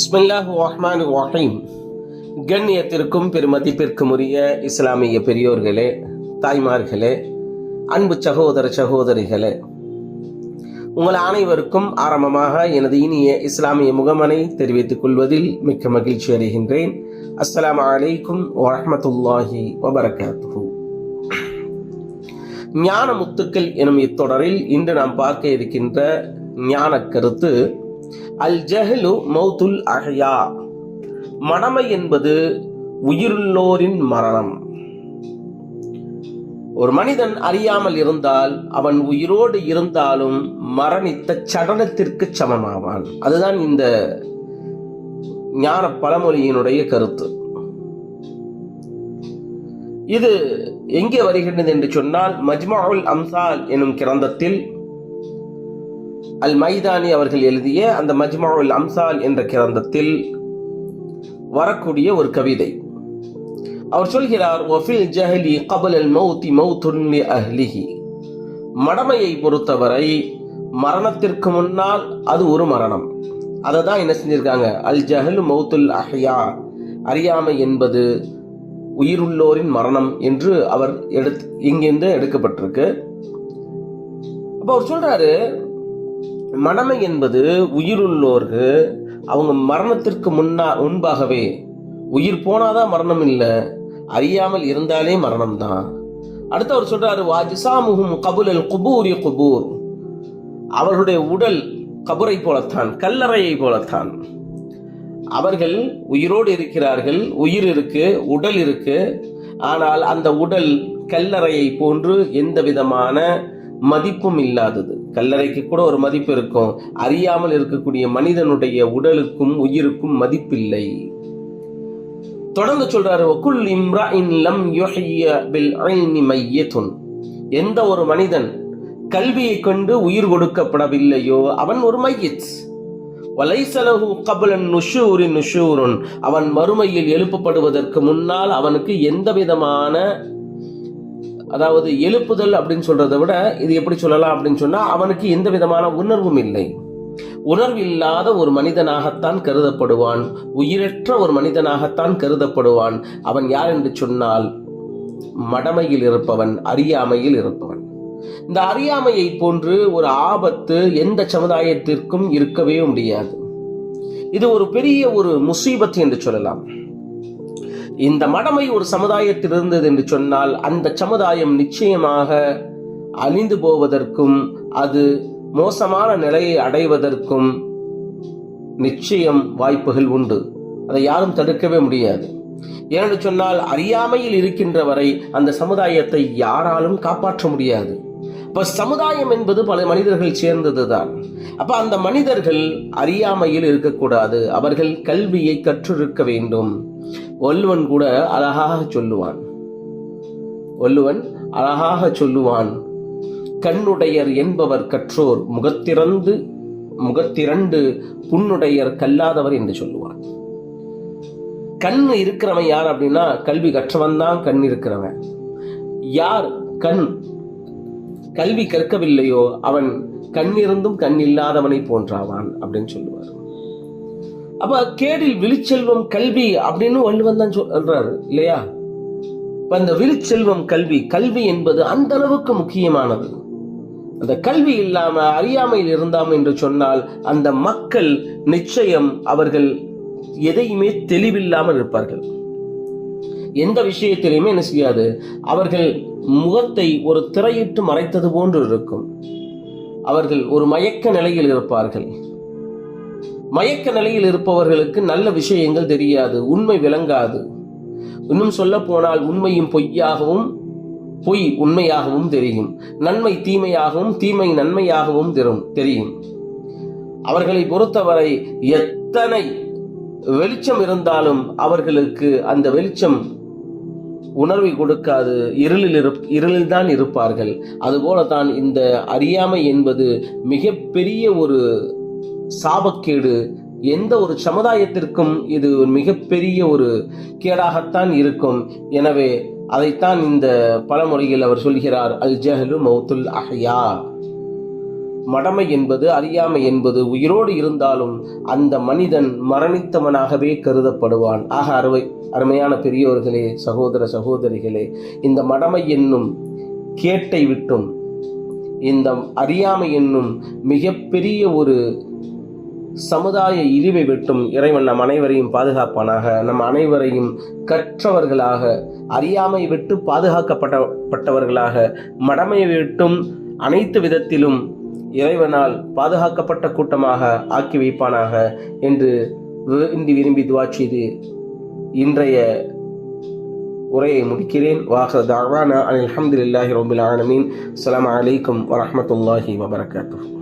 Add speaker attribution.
Speaker 1: ஸ்மில்லாஹு ரஹ்மான் ரஹீம் கண்ணியத்திற்கும் பெருமதிப்பிற்கும் உரிய இஸ்லாமிய பெரியோர்களே தாய்மார்களே அன்பு சகோதர சகோதரிகளே உங்கள் அனைவருக்கும் ஆரம்பமாக எனது இனிய இஸ்லாமிய முகமனை தெரிவித்துக் கொள்வதில் மிக்க மகிழ்ச்சி அடைகின்றேன். அஸ்லாம் அலைக்கும் வரமத்துல்லாஹி வபரகாத்து ஞான முத்துக்கள் எனும் இத்தொடரில் இன்று நாம் பார்க்க இருக்கின்ற ஞான கருத்து அல் ஜஹலு மௌத்துல் அஹ்யா. மடமை என்பது உயிருள்ளோரின் மரணம். ஒரு மனிதன் அறியாமல் இருந்தால் அவன் உயிரோடு இருந்தாலும் மரணித்த சடலத்திற்கு சமமாவான். அதுதான் இந்த ஞான பழமொழியினுடைய கருத்து. இது எங்கே வருகின்றது என்று சொன்னால் மஜ்மாவுல் அம்சால் எனும் கிரந்தத்தில் அல் மைதானி அவர்கள் எழுதிய அந்த மஜ்மாவுல் அம்சால் என்ற கிரந்தத்தில் வரக்கூடிய ஒரு கவிதை. அவர் சொல்கிறார் ஒஃபில் ஜஹலி கபல் அல் மௌத்தி மௌத்துன் அஹ்லிஹி. மடமையை பொறுத்தவரை மரணத்திற்கு முன்னால் அது ஒரு மரணம். அதை தான் என்ன செஞ்சிருக்காங்க? அல் ஜஹல் மௌத்துல் அஹ்யா. அறியாமை என்பது உயிருள்ளோரின் மரணம் என்று அவர் எடுத்து இங்கிருந்து எடுக்கப்பட்டிருக்கு. அப்போ அவர் சொல்றாரு மடமை என்பது உயிருள்ளோருக்கு அவங்க மரணத்திற்கு முன்னா முன்பாகவே உயிர் போனாதான் மரணம் இல்லை அறியாமல் இருந்தாலே மரணம் தான் அடுத்து அவர் சொல்றாரு வாஜிசாமுகும் கபுலல் குபூரி குபூர். அவர்களுடைய உடல் கபுரை போலத்தான் கல்லறையை போலத்தான். அவர்கள் உயிரோடு இருக்கிறார்கள் உயிர் இருக்கு உடல் இருக்கு. ஆனால் அந்த உடல் கல்லறையை போன்று எந்த விதமான மதிப்பும் இல்லாதது. கல்லறைக்கு கூட ஒரு மதிப்பு இருக்கும். அறியாமல் இருக்கக்கூடிய மனிதனுடைய உடலுக்கும் உயிருக்கும் மதிப்பில்லை. தொடர்ந்து சொல்றாரு "வகுல் இம்ராஇன் லம் பில் மையத்துன்." எந்த ஒரு மனிதன் கல்வியை கொண்டு உயிர் கொடுக்கப்படவில்லையோ அவன் ஒரு மையத். வலைசலகு கபலன் நுஷூரி நுஷூருன். அவன் மறுமையில் எழுப்பப்படுவதற்கு முன்னால் அவனுக்கு எந்த விதமான அதாவது எழுப்புதல் அப்படின்னு சொல்றதை விட இது எப்படி சொல்லலாம் அப்படின்னு சொன்னா அவனுக்கு எந்த விதமான உணர்வும் இல்லை. உணர்வில்லாத ஒரு மனிதனாகத்தான் கருதப்படுவான். உயிரற்ற ஒரு மனிதனாகத்தான் கருதப்படுவான். அவன் யார் என்று சொன்னால் மடமையில் இருப்பவன் அறியாமையில் இருப்பவன். இந்த அறியாமையை போன்று ஒரு ஆபத்து எந்த சமுதாயத்திற்கும் இருக்கவே முடியாது. இது ஒரு பெரிய ஒரு முசீபத் என்று சொல்லலாம். இந்த மடமை ஒரு சமுதாயத்தில் இருந்தது என்று சொன்னால் அந்த சமுதாயம் நிச்சயமாக அழிந்து போவதற்கும் அது மோசமான நிலையை அடைவதற்கும் நிச்சயம் வாய்ப்புகள் உண்டு. அதை யாரும் தடுக்கவே முடியாது. ஏனென்று சொன்னால் அறியாமையில் இருக்கின்ற வரை அந்த சமுதாயத்தை யாராலும் காப்பாற்ற முடியாது. இப்ப சமுதாயம் என்பது பல மனிதர்கள் சேர்ந்ததுதான். அப்ப அந்த மனிதர்கள் அறியாமையில் இருக்கக்கூடாது. அவர்கள் கல்வியை கற்றிருக்க வேண்டும். ஒல்வன் கூட அழகாக சொல்லுவான். ஒல்லுவன் அழகாக சொல்லுவான் கண்ணுடையர் என்பவர் கற்றோர் முகத்திறந்து முகத்திரண்டு புண்ணுடையர் கல்லாதவர் என்று சொல்லுவான். கண் இருக்கிறவன் யார் அப்படின்னா கல்வி கற்றவன் தான் கண் இருக்கிறவன். யார் கண்? கல்வி கற்கவில்லையோ அவன் கண்ணிருந்தும் கண் இல்லாதவனை போன்றாவான் அப்படின்னு சொல்லுவார். அப்ப கேடில் விழிச்செல்வம் கல்வி அப்படின்னு வள்ளுவன் தான் சொல்றாரு இல்லையா? இப்ப அந்த விழிச்செல்வம் கல்வி கல்வி என்பது அந்த அளவுக்கு முக்கியமானது. அந்த கல்வி இல்லாம அறியாமையில் இருந்தாம் என்று சொன்னால் அந்த மக்கள் நிச்சயம் அவர்கள் எதையுமே தெளிவில்லாமல் இருப்பார்கள். எந்த விஷயத்திலையுமே என்ன செய்யாது? அவர்கள் முகத்தை ஒரு திரையிட்டு மறைத்தது போன்று இருக்கும். அவர்கள் ஒரு மயக்க நிலையில் இருப்பார்கள். மயக்க நிலையில் இருப்பவர்களுக்கு நல்ல விஷயங்கள் தெரியாது உண்மை விளங்காது. இன்னும் சொல்ல போனால் உண்மையும் பொய்யாகவும் பொய் உண்மையாகவும் தெரியும். நன்மை தீமையாகவும் தீமை நன்மையாகவும் தெரும் தெரியும். அவர்களை பொறுத்தவரை எத்தனை வெளிச்சம் இருந்தாலும் அவர்களுக்கு அந்த வெளிச்சம் உணர்வை கொடுக்காது. இருளில் இரு இருளில் தான் இருப்பார்கள். அதுபோல தான் இந்த அறியாமை என்பது மிகப்பெரிய ஒரு சாபக்கேடு எந்த ஒரு சமுதாயத்திற்கும் இது மிகப்பெரிய ஒரு கேடாகத்தான் இருக்கும். எனவே அதைத்தான் இந்த பழமொழியில் அவர் சொல்கிறார் அல் ஜஹலு மௌத்துல் அஹ்யா. மடமை என்பது அறியாமை என்பது உயிரோடு இருந்தாலும் அந்த மனிதன் மரணித்தவனாகவே கருதப்படுவான். ஆக அறுவை அருமையான பெரியோர்களே சகோதர சகோதரிகளே இந்த மடமை என்னும் கேட்டை விட்டும் இந்த அறியாமை என்னும் மிகப்பெரிய ஒரு சமுதாய இழிவை விட்டும் இறைவன் நம் அனைவரையும் பாதுகாப்பானாக. நம் அனைவரையும் கற்றவர்களாக அறியாமை விட்டு பாதுகாக்கப்பட்ட பட்டவர்களாக மடமையை விட்டும் அனைத்து விதத்திலும் இறைவனால் பாதுகாக்கப்பட்ட கூட்டமாக ஆக்கி வைப்பானாக என்று வேண்டி விரும்பி துவா செய்து இன்றைய உரையை முடிக்கிறேன். வாஹ தாவானா அல்ஹம்துலில்லாஹி ரபில் ஆலமீன். அலாம் அலைக்கும் வரமத்துல்லாஹி வபரகாத்துஹு.